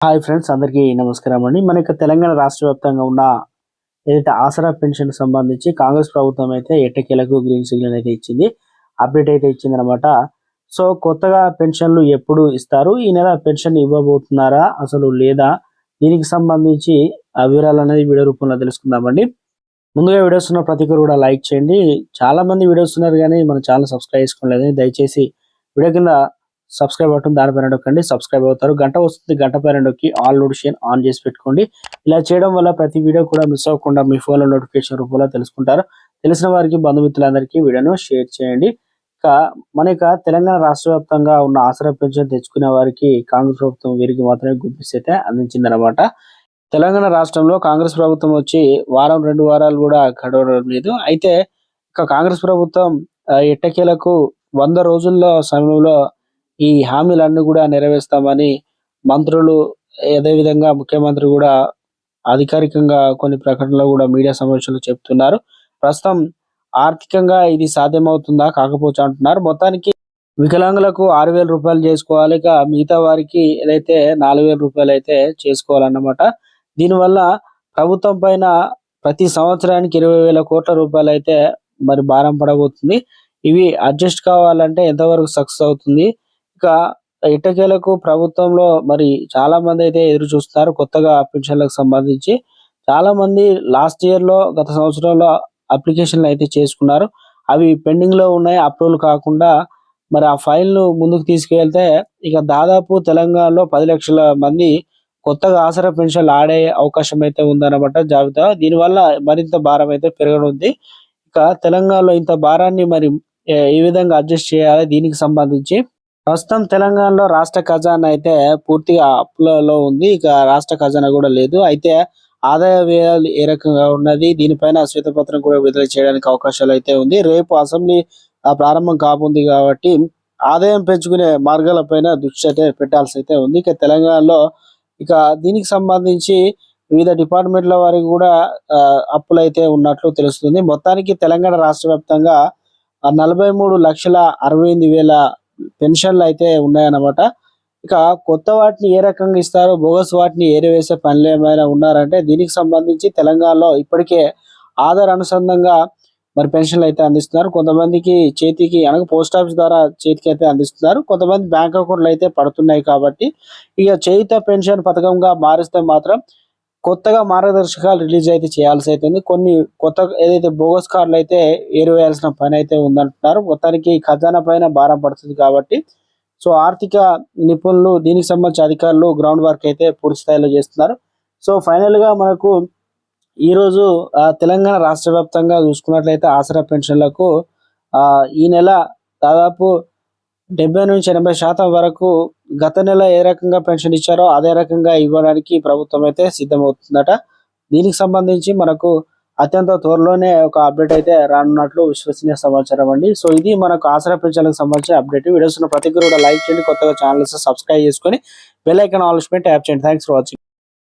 Hi friends అందరికీ నమస్కారం అండి. మన యొక్క తెలంగాణ రాష్ట్ర వ్యాప్తంగా ఉన్న ఏదైతే ఆసరా పెన్షన్ సంబంధించి కాంగ్రెస్ ప్రభుత్వం అయితే ఎట్టకేలకు గ్రీన్ సిగ్నల్ అయితే ఇచ్చింది అప్డేట్ అయితే ఇచ్చింది అనమాట సో కొత్తగా పెన్షన్లు ఎప్పుడు ఇస్తారు? ఈ నెల పెన్షన్ ఇవ్వబోతున్నారా? అసలు లేదా? దీనికి సంబంధించి వివరాలు అనేది వీడియో రూపంలో తెలుసుకుందామండి. ముందుగా వీడియోస్ ఉన్న ప్రతి ఒక్కరు కూడా లైక్ చేయండి. చాలా మంది వీడియోస్ ఉన్నారు కానీ మన ఛానల్ సబ్స్క్రైబ్ చేసుకోలేదు. దయచేసి వీడియో కింద సబ్స్క్రైబ్ బటన్ దానిపైన నొక్కండి. సబ్స్క్రైబ్ అవుతారు. గంట వస్తుంది. గంట పైన నొక్కి ఆల్ నోటిఫికేషన్ ఆన్ చేసి పెట్టుకోండి. ఇలా చేయడం వల్ల ప్రతి వీడియో కూడా మిస్ అవ్వకుండా మీ ఫోన్లో నోటిఫికేషన్ రూపంలో తెలుసుకుంటారు. తెలిసిన వారికి బంధుమిత్రులందరికీ వీడియోను షేర్ చేయండి. ఇక మన యొక్క తెలంగాణ రాష్ట్ర వ్యాప్తంగా ఉన్న ఆసరా పెన్షన్ తెచ్చుకునే వారికి కాంగ్రెస్ ప్రభుత్వం వీరికి మాత్రమే గుర్తిస్తే అయితే అందించిందనమాట తెలంగాణ రాష్ట్రంలో కాంగ్రెస్ ప్రభుత్వం వచ్చి వారం రెండు వారాలు కూడా గడవడం లేదు. అయితే ఇక కాంగ్రెస్ ప్రభుత్వం ఎట్టకేలకు వంద రోజుల్లో సమయంలో ఈ హామీలన్నీ కూడా నెరవేర్స్తామని మంత్రులు అదేవిధంగా ముఖ్యమంత్రి కూడా అధికారికంగా కొన్ని ప్రకటనలు కూడా మీడియా సమావేశంలో చెప్తున్నారు. ప్రస్తుతం ఆర్థికంగా ఇది సాధ్యమవుతుందా కాకపోవచ్చు అంటున్నారు. మొత్తానికి వికలాంగులకు ఆరు వేల రూపాయలు చేసుకోవాలి ఇక మిగతా వారికి ఏదైతే నాలుగు వేల రూపాయలు అయితే చేసుకోవాలన్నమాట. దీనివల్ల ప్రభుత్వం పైన ప్రతి సంవత్సరానికి ఇరవై వేల కోట్ల రూపాయలు అయితే మరి భారం పడబోతుంది. ఇవి అడ్జస్ట్ కావాలంటే ఎంతవరకు సక్సెస్ అవుతుంది? ఇక ఇటకేలకు ప్రభుత్వంలో మరి చాలా మంది అయితే ఎదురు చూస్తారు కొత్తగా పెన్షన్లకు సంబంధించి. చాలా మంది లాస్ట్ ఇయర్లో గత సంవత్సరంలో అప్లికేషన్లు అయితే చేసుకున్నారు. అవి పెండింగ్లో ఉన్నాయి అప్రూవల్ కాకుండా మరి ఆ ఫైల్ను ముందుకు తీసుకెళ్తే ఇక దాదాపు తెలంగాణలో పది లక్షల మంది కొత్తగా ఆసరా పెన్షన్లు ఆడే అవకాశం అయితే ఉందన్నమాట జాబితా. దీనివల్ల మరింత భారం అయితే పెరగనుంది. ఇక తెలంగాణలో ఇంత భారాన్ని మరి ఏ విధంగా అడ్జస్ట్ చేయాలి దీనికి సంబంధించి? ప్రస్తుతం తెలంగాణలో రాష్ట్ర ఖజానా అయితే పూర్తిగా అప్పులలో ఉంది. ఇక రాష్ట్ర ఖజానా కూడా లేదు. అయితే ఆదాయ వ్యయాలు ఏ రకంగా ఉన్నది దీనిపైన శ్వేతపత్రం కూడా విడుదల చేయడానికి అవకాశాలు అయితే ఉంది. రేపు అసెంబ్లీ ప్రారంభం కాబోంది కాబట్టి ఆదాయం పెంచుకునే మార్గాలపైన దృష్టి అయితే పెట్టాల్సి అయితే ఉంది. ఇక తెలంగాణలో ఇక దీనికి సంబంధించి వివిధ డిపార్ట్మెంట్ల వారికి కూడా అప్పులైతే ఉన్నట్లు తెలుస్తుంది. మొత్తానికి తెలంగాణ రాష్ట్ర వ్యాప్తంగా నలభై మూడు లక్షల అరవై ఎనిమిది వేల పెన్షన్లు అయితే ఉన్నాయన్నమాట. ఇక కొత్త వాటిని ఏ రకంగా ఇస్తారు బోగస్ వాటిని ఏరివేసే పనులు ఏమైనా ఉన్నారంటే దీనికి సంబంధించి తెలంగాణలో ఇప్పటికే ఆధార్ అనుసంధంగా మరి పెన్షన్లు అయితే అందిస్తున్నారు. కొంతమందికి చేతికి అనగా పోస్ట్ ఆఫీస్ ద్వారా చేతికి అయితే అందిస్తున్నారు. కొంతమంది బ్యాంక్ అకౌంట్లు అయితే పడుతున్నాయి కాబట్టి ఇక చేయుత పెన్షన్ పథకంగా మారిస్తే మాత్రం కొత్తగా మార్గదర్శకాలు రిలీజ్ అయితే చేయాల్సి అవుతుంది కొన్ని కొత్త ఏదైతే బోగస్ కార్డులు అయితే ఏరివేయాల్సిన పని అయితే ఉందంటున్నారు. మొత్తానికి ఖజానా పైన భారం పడుతుంది కాబట్టి. సో ఆర్థిక నిపుణులు దీనికి సంబంధించిన అధికారులు గ్రౌండ్ వర్క్ అయితే పూర్తి స్థాయిలో చేస్తున్నారు. సో ఫైనల్గా మనకు ఈ రోజు తెలంగాణ రాష్ట్ర వ్యాప్తంగా చూసుకున్నట్లయితే ఆసరా పెన్షన్లకు ఈ నెల దాదాపు డెబ్బై నుంచి ఎనభై శాతం వరకు గత నెల ఏ రకంగా పెన్షన్ ఇచ్చారో అదే రకంగా ఇవ్వడానికి ప్రభుత్వం అయితే సిద్ధమవుతుందట. దీనికి సంబంధించి మనకు అత్యంత త్వరలోనే ఒక అప్డేట్ అయితే రానున్నట్లు విశ్వసనీయ సమాచారం అండి. సో ఇది మనకు ఆసరా పెంచాలకు సంబంధించిన అప్డేట్. వీడియోస్ ఉన్న ప్రతి కూడా లైక్ చేయండి. కొత్తగా ఛానల్స్ సబ్స్క్రైబ్ చేసుకొని బెల్ ఐకాన్ ఆల్స్ యాప్ చేయండి. Thanks for watching